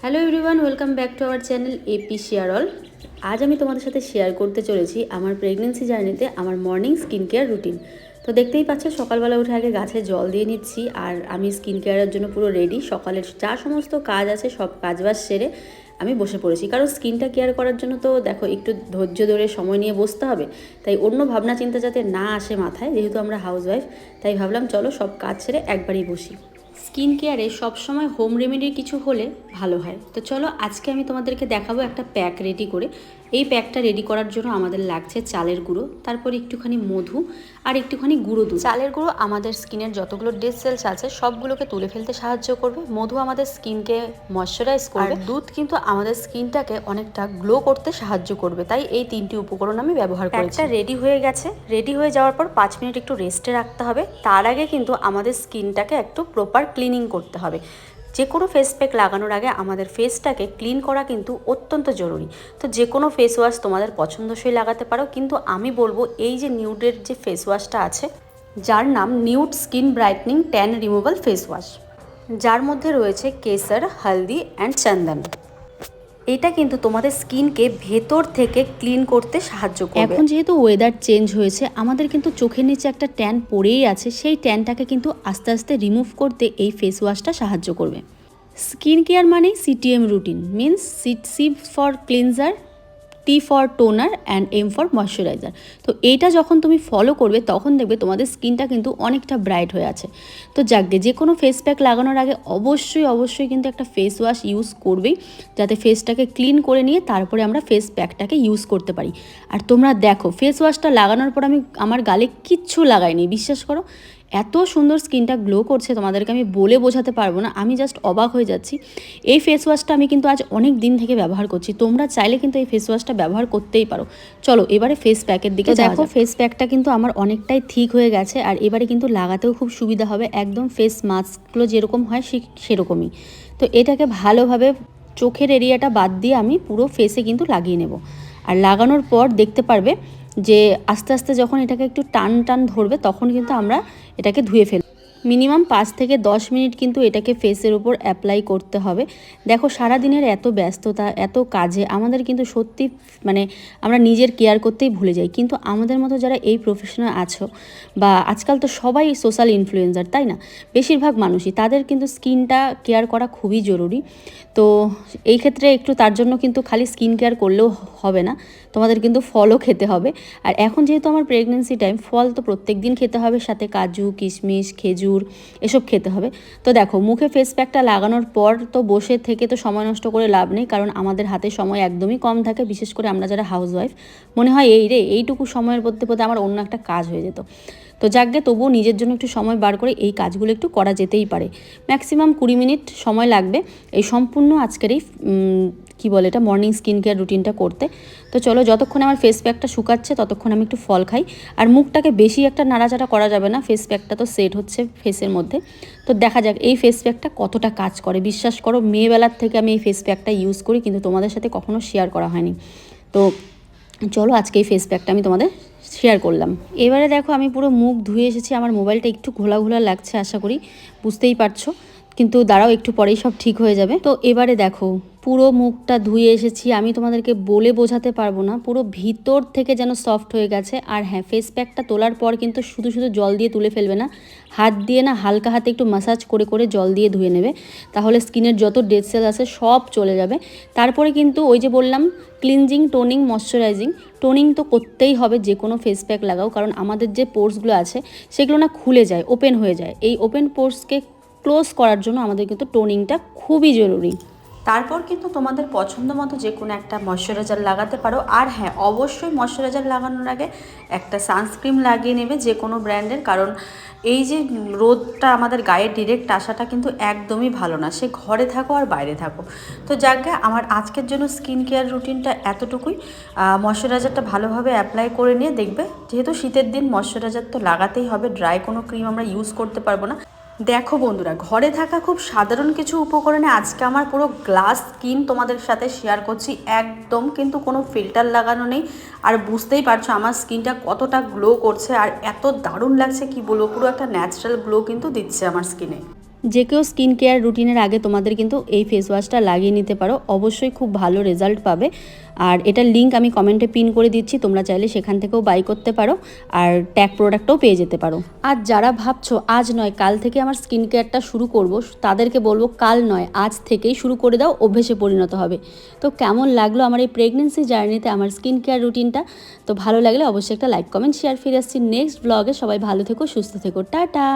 Hello everyone welcome back to our channel AP share all আজ আমি তোমাদের সাথে শেয়ার করতে চলেছি আমার প্রেগনেন্সি জার্নিতে আমার মর্নিং স্কিন কেয়ার রুটিন তো দেখতেই পাচ্ছ, সকালবেলা উঠে আগে গাছে জল দিয়ে নিচ্ছি আর আমি স্কিন কেয়ারের জন্য পুরো রেডি সকালের যা সমস্ত কাজ আছে, সব কাজবাজ সেরে আমি বসে পড়েছি। কারণ স্কিনটা কেয়ার করার জন্য তো দেখো, একটু ধৈর্য ধরে সময় নিয়ে বসতে হবে। তাই অন্য ভাবনা চিন্তা যাতে না আসে মাথায়, যেহেতু আমরা হাউসওয়াইফ তাই ভাবলাম চলো সব কাজ ছেড়ে একবারই বসি। স্কিন কেয়ারে সবসময় হোম রেমেডির কিছু হলে ভালো হয়। তো চলো আজকে আমি তোমাদেরকে দেখাবো একটা প্যাক রেডি করে। এই প্যাকটা রেডি করার জন্য আমাদের লাগছে চালের গুঁড়ো তারপর একটুখানি মধু আর একটুখানি গুঁড়ো দুধ। চালের গুঁড়ো আমাদের স্কিনের যতগুলো ডেড সেলস আছে সবগুলোকে তুলে ফেলতে সাহায্য করবে। মধু আমাদের স্কিনকে ময়শ্চারাইজ করবে। দুধ কিন্তু আমাদের স্কিনটাকে অনেকটা গ্লো করতে সাহায্য করবে। তাই এই তিনটি উপকরণ আমি ব্যবহার করি একটা রেডি হয়ে গেছে। রেডি হয়ে যাওয়ার পর পাঁচ মিনিট একটু রেস্টে রাখতে হবে। তার আগে কিন্তু আমাদের স্কিনটাকে একটু প্রপার ক্লিনিং করতে হবে। যে কোনো ফেস প্যাক লাগানোর আগে আমাদের ফেসটাকে ক্লিন করা কিন্তু অত্যন্ত জরুরি। তো যে কোনো ফেস ওয়াশ তোমাদের পছন্দসই লাগাতে পারো, কিন্তু আমি বলব এই যে নিউডের যে ফেস ওয়াশটা আছে, যার নাম nude skin brightening tan removal face wash যার মধ্যে রয়েছে কেসার, হলদি অ্যান্ড চন্দন। এটা কিন্তু তোমাদের স্কিনকে ভেতর থেকে ক্লিন করতে সাহায্য করবে। এখন যেহেতু ওয়েদার চেঞ্জ হয়েছে, আমাদের কিন্তু চোখের নিচে একটা ট্যান পড়েই আছে, সেই ট্যানটাকে কিন্তু আস্তে আস্তে রিমুভ করতে এই ফেস ওয়াশটা সাহায্য করবে। স্কিন কেয়ার মানেই সিটিএম রুটিন মিনস সিট সিভ for cleanser T for toner and M for moisturiser তো এইটা যখন তুমি ফলো করবে, তখন দেখবে তোমাদের স্কিনটা কিন্তু অনেকটা ব্রাইট হয়ে আছে। তো যাকগে, যে কোনো ফেস প্যাক লাগানোর আগে অবশ্যই অবশ্যই কিন্তু একটা ফেস ওয়াশ ইউজ করবেই, যাতে ফেসটাকে ক্লিন করে নিয়ে তারপরে আমরা ফেস প্যাকটাকে ইউজ করতে পারি। আর তোমরা দেখো ফেস ওয়াশটা লাগানোর পর আমি, আমার গালে কিচ্ছু লাগাইনি, বিশ্বাস করো? এত সুন্দর স্কিনটা গ্লো করছে তোমাদেরকে আমি বলে বোঝাতে পারব না। আমি জাস্ট অবাক হয়ে যাচ্ছি। এই ফেস ওয়াশটা আমি কিন্তু আজ অনেক দিন থেকে ব্যবহার করছি। তোমরা চাইলে কিন্তু এই ফেস ওয়াশটা ব্যবহার করতেই পারো। চলো এবারে ফেস প্যাকের দিকে দেখো ফেস প্যাকটা কিন্তু আমার অনেকটাই ঠিক হয়ে গেছে আর এবারে কিন্তু লাগাতেও খুব সুবিধা হবে। একদম ফেস মাস্কগুলো যেরকম হয় সে সেরকমই। তো এটাকে ভালোভাবে চোখের এরিয়াটা বাদ দিয়ে আমি পুরো ফেসে কিন্তু লাগিয়ে নেব। আর লাগানোর পর দেখতে পারবে যে আস্তে আস্তে যখন এটাকে একটু টান টান ধরবে, তখন কিন্তু আমরা এটাকে ধুয়ে ফেলব। মিনিমাম পাঁচ থেকে দশ মিনিট কিন্তু এটাকে ফেসের উপর অ্যাপ্লাই করতে হবে। দেখো সারা দিনের এত ব্যস্ততা, এত কাজে আমাদের কিন্তু সত্যি মানে আমরা নিজের কেয়ার করতেই ভুলে যাই। কিন্তু আমাদের মতো যারা এই প্রফেশনে আছো বা আজকাল তো সবাই সোশ্যাল ইনফ্লুয়েন্সার তাই না? বেশিরভাগ মানুষই, তাদের কিন্তু স্কিনটা কেয়ার করা খুবই জরুরি। তো এই ক্ষেত্রে একটু তার জন্য কিন্তু খালি স্কিন কেয়ার করলেও হবে না, তোমাদের কিন্তু ফলও খেতে হবে। আর এখন যেহেতু আমার প্রেগনেন্সি টাইম ফল তো প্রত্যেক দিন খেতে হবে, সাথে কাজু, কিশমিশ, খেজুর এসব খেতে হবে। তো দেখো, মুখে ফেস প্যাকটা লাগানোর পর তো বসে থেকে তো সময় নষ্ট করে লাভ নেই, কারণ আমাদের হাতে সময় একদমই কম থাকে, বিশেষ করে আমরা যারা হাউস ওয়াইফ মনে হয় এই রে, এইটুকু সময়ের মধ্যে মধ্যে আমার অন্য একটা কাজ হয়ে যেত। তো যাকগে তবুও নিজের জন্য একটু সময় বার করে এই কাজগুলো একটু করা যেতেই পারে। ম্যাক্সিমাম কুড়ি মিনিট সময় লাগবে। এই সম্পূর্ণ আজকের এই কী বলে এটা মর্নিং স্কিন কেয়ার রুটিনটা করতে। তো চলো যতক্ষণ আমার ফেস প্যাকটা শুকাচ্ছে ততক্ষণ আমি একটু ফল খাই। আর মুখটাকে বেশি একটা নাড়াচাড়া করা যাবে না ফেস প্যাকটা তো সেট হচ্ছে ফেসের মধ্যে। তো দেখা যাক এই ফেস প্যাকটা কতটা কাজ করে। বিশ্বাস করো, মেয়েবেলার থেকে আমি এই ফেস প্যাকটা ইউজ করি, কিন্তু তোমাদের সাথে কখনো শেয়ার করা হয়নি। তো চলো আজকে এই ফেস প্যাকটা আমি তোমাদের শেয়ার করলাম। এবারে দেখো আমি পুরো মুখ ধুয়ে এসেছি, আমার মোবাইলটা একটু ঘোলা ঘোলা লাগছে, আশা করি। বুঝতেই পারছ। কিন্তু দাঁড়াও, একটু পরেই সব ঠিক হয়ে যাবে। তো এবারে দেখো, পুরো মুখটা ধুয়ে এসেছি। আমি তোমাদেরকে বলে বোঝাতে পারব না, পুরো ভিতর থেকে যেন সফট হয়ে গেছে। আর হ্যাঁ ফেস প্যাকটা তোলার পর কিন্তু শুধু শুধু জল দিয়ে তুলে ফেলবে না, হাত দিয়ে না হালকা হাতে একটু মাসাজ করে করে জল দিয়ে ধুয়ে নেবে। তাহলে স্কিনের যত ডেড সেল আছে সব চলে যাবে। তারপরে কিন্তু ওই যে বললাম ক্লিনজিং টোনিং ময়শ্চারাইজিং টোনিং তো করতেই হবে যে কোনো ফেস প্যাক লাগাও। কারণ আমাদের যে পোর্সগুলো আছে, সেগুলো না খুলে যায় ওপেন হয়ে যায়। এই ওপেন পোর্সকে ক্লোজ করার জন্য আমাদের কিন্তু টোনিংটা খুবই জরুরি। তারপর কিন্তু তোমাদের পছন্দ মতো যে কোনো একটা ময়শ্চারাইজার লাগাতে পারো। আর হ্যাঁ অবশ্যই ময়শ্চারাইজার লাগানোর আগে একটা সানস্ক্রিন লাগিয়ে নেবে যে কোনো ব্র্যান্ডের কারণ এই যে রোদটা আমাদের গায়ে ডিরেক্ট আসাটা কিন্তু একদমই ভালো না। সে ঘরে থাকো আর বাইরে থাকো। তো যাকে আমার আজকের জন্য স্কিন কেয়ার রুটিনটা এতটুকুই ময়শ্চারাইজারটা ভালোভাবে অ্যাপ্লাই করে নিয়ে দেখবে। যেহেতু শীতের দিন ময়শ্চারাইজার তো লাগাতেই হবে ড্রাই কোনো ক্রিম আমরা ইউজ করতে পারব না। দেখো বন্ধুরা, ঘরে থাকা খুব সাধারণ কিছু উপকরণে আজকে আমার পুরো গ্লাস স্কিন তোমাদের সাথে শেয়ার করছি। একদম কিন্তু কোনো ফিল্টার লাগানো নেই। আর বুঝতেই পারছ আমার স্কিনটা কতটা গ্লো করছে আর এত দারুণ লাগছে, কি বলব, পুরো একটা ন্যাচারাল গ্লো কিন্তু দিচ্ছে আমার স্কিনে যে কেউ স্কিন কেয়ার রুটিনের আগে তোমাদের কিন্তু এই ফেস ওয়াশটা লাগিয়ে নিতে পারো। অবশ্যই খুব ভালো রেজাল্ট পাবে। আর এটার লিঙ্ক আমি কমেন্টে পিন করে দিচ্ছি, তোমরা চাইলে সেখান থেকেও বাই করতে পারো আর ট্যাগ প্রোডাক্টও পেয়ে যেতে পারো। আর যারা ভাবছ আজ নয়, কাল থেকে আমার স্কিন কেয়ারটা শুরু করব, তাদেরকে বলব কাল নয়, আজ থেকেই শুরু করে দাও, অভ্যেসে পরিণত হবে। তো কেমন লাগল আমার এই প্রেগনেন্সি জার্নিতে আমার স্কিন কেয়ার রুটিনটা তো ভালো লাগলে অবশ্যই একটা লাইক কমেন্ট শেয়ার ফিরে আসছি নেক্সট ব্লগে সবাই ভালো থেকো, সুস্থ থেকো। টাটা!